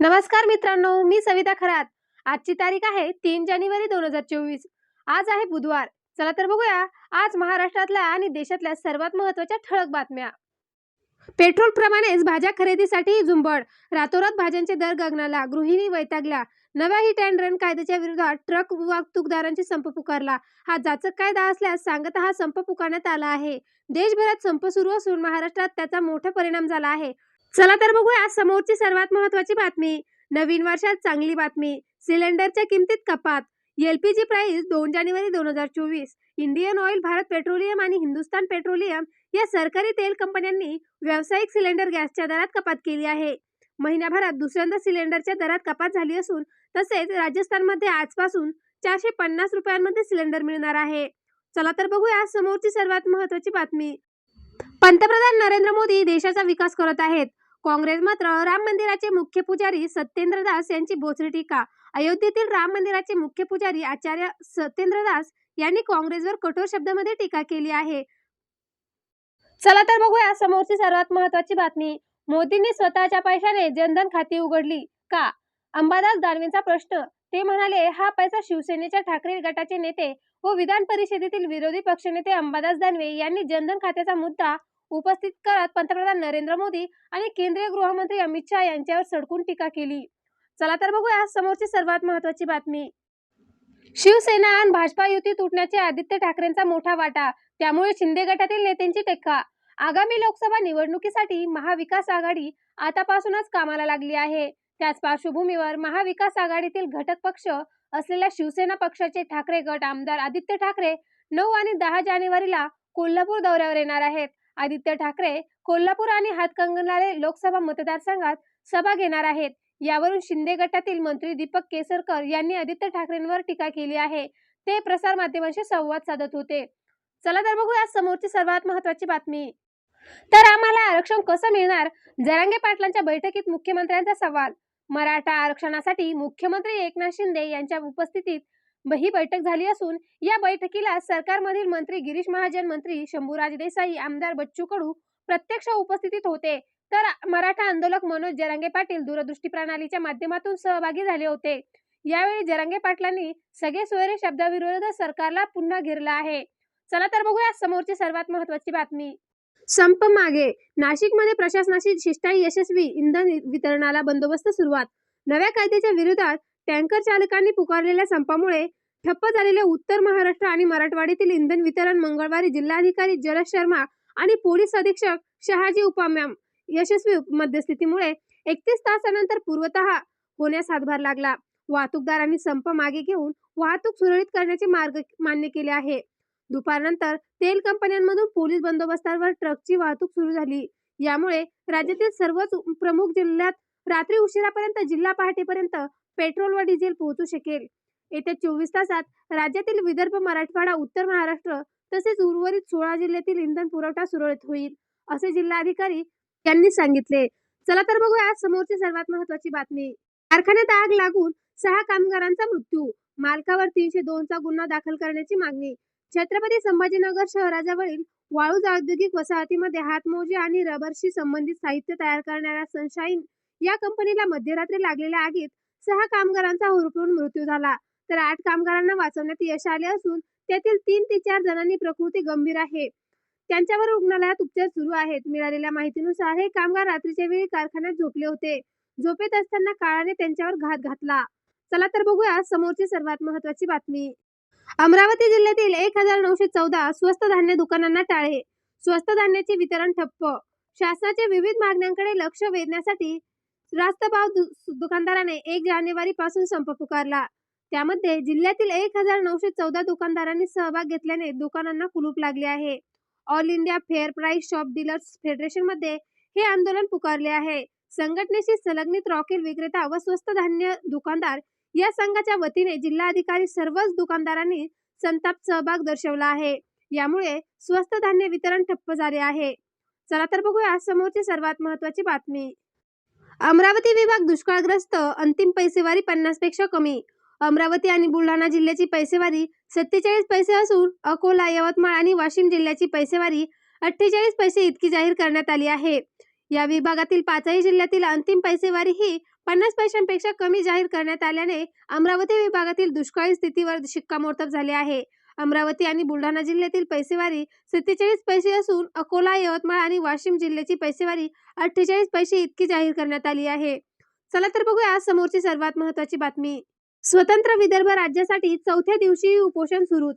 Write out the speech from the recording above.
नमस्कार मित्रांनो मी सविता खरात. आजची तारीख आहे तीन जानेवारी दोन हजार चोवीस. आज आहे बुधवार. चला तर बघूया. आज महाराष्ट्रातल्या आणि देशातल्या सर्वात महत्त्वाच्या ठळक बातम्या. पेट्रोल प्रमाणेच भाज्या खरेदीसाठी झुंबड. रातोरात भाज्यांचे दर गगनाला. गृहिणी वैतागल्या. नव्या हिट अँड रन कायद्याच्या विरोधात ट्रक वाहतूकदारांची संप पुकारला. हा जाचक कायदा असल्यास सांगत हा संप पुकारण्यात आला आहे. देशभरात संप सुरू असून महाराष्ट्रात त्याचा मोठा परिणाम झाला आहे. चला तर बघूया समोरची सर्वात महत्वाची बातमी. नवीन वर्षात चांगली बातमी. सिलेंडरच्या किमतीत कपात. एलपीजी प्राइस दोन जानेवारी दोन हजार चोवीस. इंडियन ऑइल भारत पेट्रोलियम आणि हिंदुस्तान पेट्रोलियम या सरकारी तेल कंपन्यांनी व्यावसायिक सिलेंडर गॅसच्या दरात कपात केली आहे. महिन्याभरात दुसऱ्यांदा सिलेंडरच्या दरात कपात झाली असून तसेच राजस्थानमध्ये आजपासून चारशे पन्नास रुपयांमध्ये सिलेंडर मिळणार आहे. चला तर बघूया समोरची सर्वात महत्वाची बातमी. पंतप्रधान नरेंद्र मोदी देशाचा विकास करत आहेत. काँग्रेस मात्र राम मंदिराचे मुख्य पुजारी सत्येंद्र दास यांची बोचरी टीका. अयोध्येतील राम मंदिराचे मुख्य पुजारी आचार्य सत्येंद्र दास यांनी काँग्रेसवर कठोर शब्दामध्ये टीका केली आहे. चला तर बघूया समोरची सर्वात महत्वाची बातमी. मोदींनी स्वतःच्या पैशाने जनधन खाती उघडली का? अंबादास दानवेंचा प्रश्न. ते म्हणाले हा पैसा शिवसेनेच्या ठाकरे गटाचे नेते व विधान परिषदेतील विरोधी पक्षनेते अंबादास दानवे यांनी जनधन खात्याचा मुद्दा उपस्थित करत पंतप्रधान नरेंद्र मोदी आणि केंद्रीय गृहमंत्री अमित शहा यांच्यावर सडकून टीका केली. चला तर बघूया समोरची सर्वात महत्वाची बातमी. शिवसेना आणि भाजपा युती तुटण्याचे आदित्य ठाकरेंचा मोठा वाटा त्यामुळे शिंदे गटातील नेत्यांची टेक्का. आगामी लोकसभा निवडणुकीसाठी महाविकास आघाडी आतापासूनच कामाला लागली आहे. त्याच पार्श्वभूमीवर महाविकास आघाडीतील घटक पक्ष असलेल्या शिवसेना पक्षाचे ठाकरे गट आमदार आदित्य ठाकरे नऊ आणि दहा जानेवारीला कोल्हापूर दौऱ्यावर येणार आहेत. आदित्य ठाकरे कोल्हापूर आणि हातकंगणारे लोकसभा मतदारसंघात सभा घेणार आहेत. यावरून शिंदे गटातील मंत्री दीपक केसरकर यांनी आदित्य ठाकरेंवर टीका केली आहे. ते प्रसार माध्यमांशी संवाद साधत होते. चला तर बघूया समोरची सर्वात महत्वाची बातमी. तर आम्हाला आरक्षण कसं मिळणार? जरांगे पाटलांच्या बैठकीत मुख्यमंत्र्यांचा सवाल. मराठा आरक्षणासाठी मुख्यमंत्री एकनाथ शिंदे यांच्या उपस्थितीत ही बैठक झाली असून या बैठकीला सरकारमधील मंत्री गिरीश महाजन मंत्री शंभूराज देसाई आमदार बच्चू कडू प्रत्यक्ष उपस्थितीत होते. तर मराठा आंदोलक मनोज जरांगे पाटील दूरदृष्टी प्रणालीच्या माध्यमातून सहभागी झाले होते. यावेळी जरांगे पाटलांनी सगळे सोयरे शब्दाविरोधात सरकारला पुन्हा घेरला आहे. चला तर बघूया समोरची सर्वात महत्वाची बातमी. संप मागे. नाशिकमध्ये प्रशासनाची शिष्टाई यशस्वी इंधन वितरणाला बंदोबस्त सुरुवात. नव्या कायद्याच्या विरोधात टँकर चालकांनी पुकारलेल्या संपामुळे ठप्प झालेले उत्तर महाराष्ट्र आणि मराठवाड्यातील इंधन वितरण मंगळवारी जिल्हाधिकारी जलज शर्मा आणि पोलीस अधीक्षक शहाजी उपाम्याम यशस्वी मध्यस्थितीमुळे एकतीस तासानंतर पूर्वतः होण्यास हातभार लागला. वाहतूकदारांनी संप मागे घेऊन वाहतूक सुरळीत करण्याचे मार्ग मान्य केले आहे. दुपारनंतर तेल कंपन्यांमधून पोलीस बंदोबस्तावर ट्रकची वाहतूक सुरू झाली. यामुळे राज्यातील सर्वच प्रमुख जिल्ह्यात रात्री उशिरापर्यंत जिल्हा पहाटेपर्यंत पेट्रोल व डिझेल पोहोचू शकेल. येत्या चोवीस तासात राज्यातील विदर्भ मराठवाडा उत्तर महाराष्ट्र तसेच उर्वरित सोळा जिल्ह्यातील इंधन पुरवठा सुरळीत होईल असे जिल्हाधिकारी यांनी सांगितले. चला तर बघूया समोरची सर्वात महत्वाची बातमी. कारखान्यात आग लागून सहा कामगारांचा मृत्यू मालकावर तीनशे दोनचा गुन्हा दाखल करण्याची मागणी. छत्रपती संभाजीनगर शहराजवळील वाळूज औद्योगिक वसाहतीमध्ये हातमोजे आणि रबरशी संबंधित साहित्य तयार करणाऱ्या सनशाईन या कंपनीला मध्यरात्री लागलेल्या आगीत सहा कामगारांचा होरपळून मृत्यू झाला. तर आठ कामगारांना वाचवण्यात यश आले असून त्यातील तीन ते चार जणांनी प्रकृती गंभीर आहे. त्यांच्यावर रुग्णालयात उपचार सुरू आहेत. मिळालेल्या माहितीनुसार हे कामगार रात्रीच्या वेळी कारखान्यात झोपले होते. झोपेत असताना काळाने त्यांच्यावर घात घातला. चला तर बघूया समोरची सर्वात महत्वाची बातमी. अमरावती जिल्ह्यातील एक हजार नऊशे चौदा स्वस्त धान्य दुकानांना टाळे. स्वस्त धान्याचे वितरण ठप्प. शासनाच्या विविध मागण्यांकडे लक्ष वेधण्यासाठी रास्त भाव दु- दुकानदाराने एक जानेवारी पासून संप पुकारला. त्यामध्ये जिल्ह्यातील एक हजार नऊशे चौदा दुकानदारांनी सहभाग घेतल्याने दुकानांना कुलूप लागले आहे. All India Fair Price Shop Dealers फेडरेशनमध्ये हे आंदोलन पुकारले आहे. संघटनेशी संलग्नित रॉकेल विक्रेता व स्वस्त धान्य दुकानदार या संघाच्या वतीने जिल्हाधिकारी सर्वच दुकानदारांनी संताप सहभाग दर्शवला आहे. यामुळे स्वस्त धान्य वितरण ठप्प झाले आहे. चला तर बघूया समोरची सर्वात महत्वाची बातमी. अमरावती विभाग दुष्काळग्रस्त अंतिम पैसेवारी पन्नासपेक्षा कमी. अमरावती आणि बुलढाणा जिल्ह्याची पैसेवारी सत्तेचाळीस पैसे असून अकोला यवतमाळ आणि वाशिम जिल्ह्याची पैसेवारी अठ्ठेचाळीस पैसे इतकी जाहीर करण्यात आली आहे. या विभागातील पाचही जिल्ह्यातील अंतिम पैसेवारी ही पन्नास पैशांपेक्षा कमी जाहीर करण्यात आल्याने अमरावती विभागातील दुष्काळी स्थितीवर शिक्कामोर्तब झाले आहे. अमरावती आणि बुलढाणा जिल्ह्यातील पैसेवारी सत्तेचाळीस पैसे असून अकोला यवतमाळ आणि वाशिम जिल्ह्याची पैसेवारी अठ्ठेचाळीस पैसे इतकी जाहीर करण्यात आली आहे. चला तर बघूया समोरची सर्वात महत्वाची बातमी. स्वतंत्र विदर्भ राज्यासाठी चौथ्या दिवशी उपोषण सुरूच.